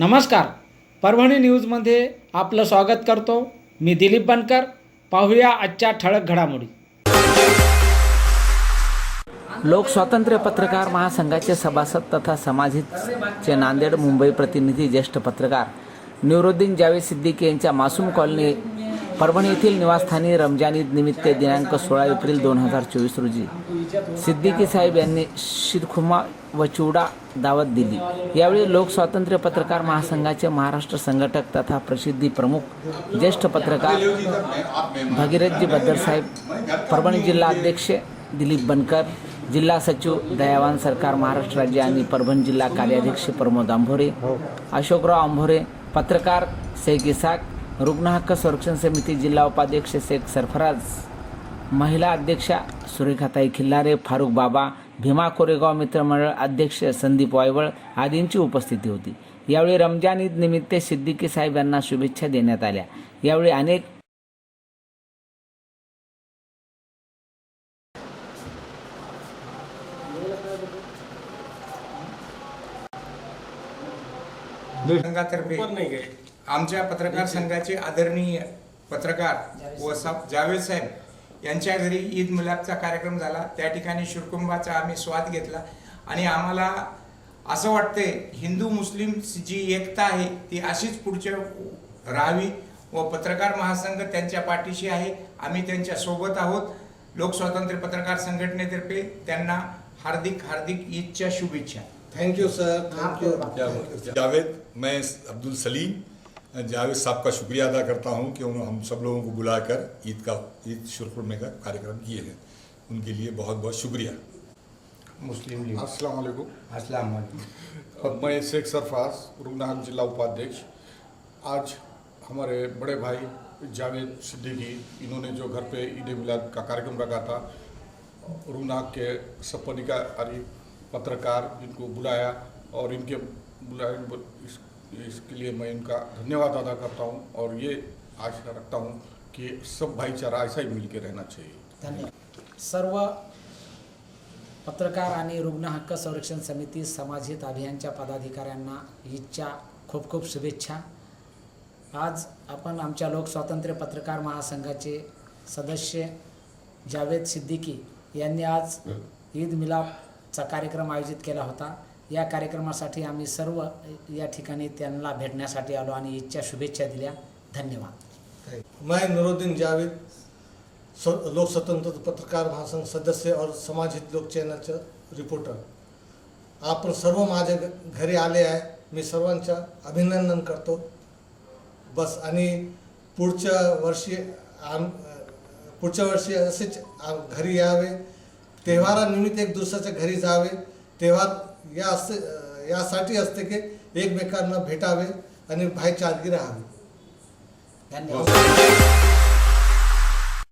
नमस्कार. परभणी न्यूजमध्ये आपलं स्वागत करतो. मी दिलीप बनकर. पाहूया आजच्या ठळक घडामोडी. लोक स्वातंत्र्य पत्रकार महासंघाचे सभासद तथा समाजचे नांदेड मुंबई प्रतिनिधी ज्येष्ठ पत्रकार निवरुद्दीन जावेद सिद्दीकी यांच्या मासूम कॉलनी परभणी येथील निवासस्थानी रमजान ईद निमित्त दिनांक सोळा एप्रिल दोन हजार चोवीस रोजी सिद्दीकी साहेब यांनी शिरखुमा व चिवडा दावत दिली. यावेळी लोकस्वातंत्र्य पत्रकार महासंघाचे महाराष्ट्र संघटक तथा प्रसिद्धी प्रमुख ज्येष्ठ पत्रकार भगीरथजी बद्दरसाहेब परभणी जिल्हा अध्यक्ष दिलीप बनकर जिल्हा सचिव दयावान सरकार महाराष्ट्र राज्य आणि परभणी जिल्हा कार्याध्यक्ष प्रमोद आंभोरे अशोकराव आंभोरे पत्रकार शेख इसाक रुग्ण हक्क संरक्षण समिती जिल्हा उपाध्यक्ष शेख सरफराज महिला अध्यक्षा सुरेखाताई खिल्लारे फारुख बाबा भीमा कोरेगाव मित्रमंडळ अध्यक्ष संदीप वायवळ आदींची उपस्थिती होती. यावेळी रमजान ईद निमित्त सिद्दीकी साहेब यांना शुभेच्छा देण्यात आल्या. यावेळी अनेक संघातर्फे आमच्या पत्रकार संघाचे आदरणीय पत्रकार व साब जावेद साहेब यांच्या घरी ईद मिलादचा कार्यक्रम झाला. त्या ठिकाणी शिरकुंबाचा आम्ही स्वाद घेतला. आणि आम्हाला असं वाटतंय हिंदू मुस्लिम जी एकता आहे ती अशीच पुढच्या राहावी व पत्रकार महासंघ त्यांच्या पाठीशी आहे. आम्ही त्यांच्यासोबत आहोत. लोकस्वातंत्र्य पत्रकार संघटनेतर्फे त्यांना हार्दिक हार्दिक ईदच्या शुभेच्छा. Thank you sir thank you Javed मैं अब्दुल सलीम जावेद साहब का शुक्रिया अदा करता हूँ कि उन्होंने हम सब लोगों को बुलाकर ईद का ईद शुरकुर्मे का कार्यक्रम किए हैं। उनके लिए बहुत बहुत शुक्रिया। मुस्लिम लीग। अस्सलाम वालेकुम। अस्सलाम मैं शेख सरफराज रुगनाहक जिला उपाध्यक्ष। आज हमारे बड़े भाई जावेद सिद्दीकी इन्होंने जो घर पे ईद मिलाद का कार्यक्रम रखा था रुगनाहक के सब पदाधिकारी पत्रकार इनको बुलाया और इनके बुलाए इस, इसके लिए मैं इनका धन्यवाद अदा करता हूँ और ये आशा रखता हूँ कि सब भाईचारा ऐसा ही मिल के रहना चाहिए। धन्यवाद। सर्व पत्रकार आणि रुग्ण हक्क संरक्षण समिती समाजहित अभियानच्या पदाधिकाऱ्यांना ईदच्या खूप खूप शुभेच्छा. आज आपण आमच्या लोकस्वातंत्र्य पत्रकार महासंघाचे सदस्य जावेद सिद्दीकी यांनी आज ईद मिलापचा कार्यक्रम आयोजित केला होता. या कार्यक्रमासाठी आम्ही सर्व या ठिकाणी त्यांना भेटण्यासाठी आलो आणि इच्छा शुभेच्छा दिल्या. धन्यवाद. मैं नूरुद्दीन जावेद स्व- लोक स्वतंत्र पत्रकार महासंघ सदस्य और समाजित लोक चॅनलचं रिपोर्टर आपण सर्व माझ्या घ- घरी आले आहे. मी सर्वांचं अभिनंदन करतो. बस आणि पुढच्या वर्षी आम पुढच्या वर्षी असेच आम- घरी यावे. तेव्हारानिमित्त एक दुसऱ्याच्या घरी जावे. तेव्हा या असते यासाठी असते की एकमेकांना भेटावे आणि भाईचारगी राहावी. धन्यवाद.